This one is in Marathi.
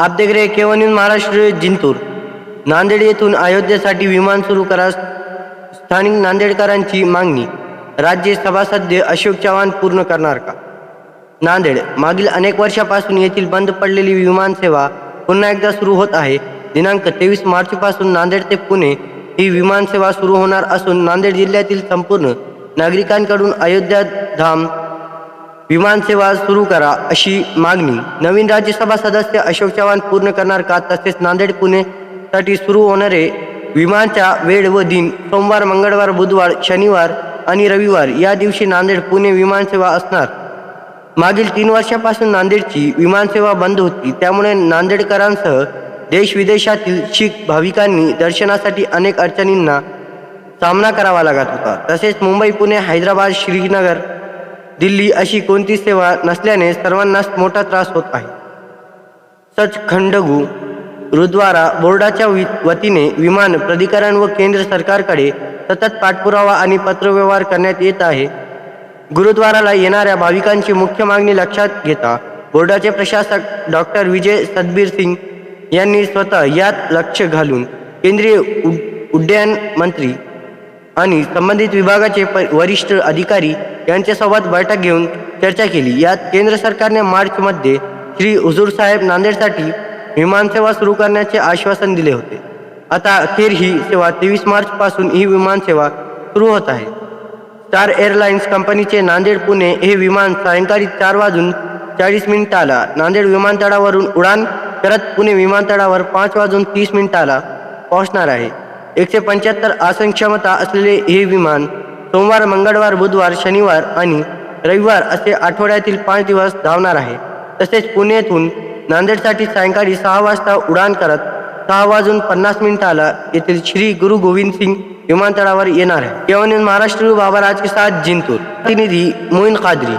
आप केवन महाराष्ट्र जिंतूर. नांदेड येथून अयोध्येसाठी विमान सुरू करा स्थानिक नांदेडकरांची मागणी. राज्य सभासद्य अशोक चव्हाण पूर्ण करणार का? नांदेड. मागील अनेक वर्षापासून येथील बंद पडलेली विमानसेवा पुन्हा एकदा सुरू होत आहे. दिनांक तेवीस मार्चपासून नांदेड ते पुणे ही विमानसेवा सुरू होणार असून नांदेड जिल्ह्यातील संपूर्ण नागरिकांकडून अयोध्या धाम विमानसेवा सुरू करा अशी मागणी. नवीन राज्यसभा सदस्य अशोक चव्हाण पूर्ण करणार का? तसेच नांदेड पुणे साठी सुरू होणारे विमानच्या वेळ व दिन सोमवार मंगळवार बुधवार शनिवार आणि रविवार या दिवशी नांदेड पुणे विमानसेवा असणार. मागील तीन वर्षापासून नांदेडची विमानसेवा बंद होती. त्यामुळे नांदेडकरांसह देश विदेशातील शीख भाविकांनी दर्शनासाठी अनेक अडचणींना सामना करावा लागत होता. तसेच मुंबई पुणे हैदराबाद श्रीनगर दिल्ली अशी कोणती सेवा नसल्याने सर्वांनाच मोठा त्रास होत आहे. सचखंडगू गुरुद्वारा बोर्डाच्या वतीने विमान प्राधिकरण व केंद्र सरकारकडे सतत पाठपुरावा आणि पत्रव्यवहार करण्यात येत आहे. गुरुद्वाराला येणाऱ्या भाविकांची मुख्य मागणी लक्षात घेता बोर्डाचे प्रशासक डॉक्टर विजय सदबीर सिंग यांनी स्वतः यात लक्ष घालून केंद्रीय उड- उड्डयन मंत्री आणि संबंधित विभागाचे प वरिष्ठ अधिकारी यांच्यासोबत बैठक घेऊन चर्चा केली. यात केंद्र सरकारने मार्चमध्ये श्री हुजूर साहेब नांदेडसाठी विमानसेवा सुरू करण्याचे आश्वासन दिले होते. आता अखेर ही सेवा तेवीस मार्चपासून ही विमानसेवा सुरू होत आहे. स्टार एअरलाइन्स कंपनीचे नांदेड पुणे हे विमान सायंकाळी चार वाजून चाळीस मिनिटाला नांदेड विमानतळावरून उडान करत पुणे विमानतळावर पाच वाजून तीस मिनिटाला पोहोचणार आहे. एकशे पंच्याहत्तर आसन क्षमता असलेले हे विमान सोमवार मंगळवार बुधवार शनिवार आणि रविवार असे आठवड्यातील पाच दिवस धावणार आहे. तसेच पुण्यातून नांदेडसाठी सायंकाळी सहा वाजता उडान करत सहा वाजून पन्नास मिनिटाला येथील श्री गुरु गोविंद सिंग विमानतळावर येणार आहे. केवळ महाराष्ट्र बाबा राज के साथ जिंतूर प्रतिनिधी मोईन कादरी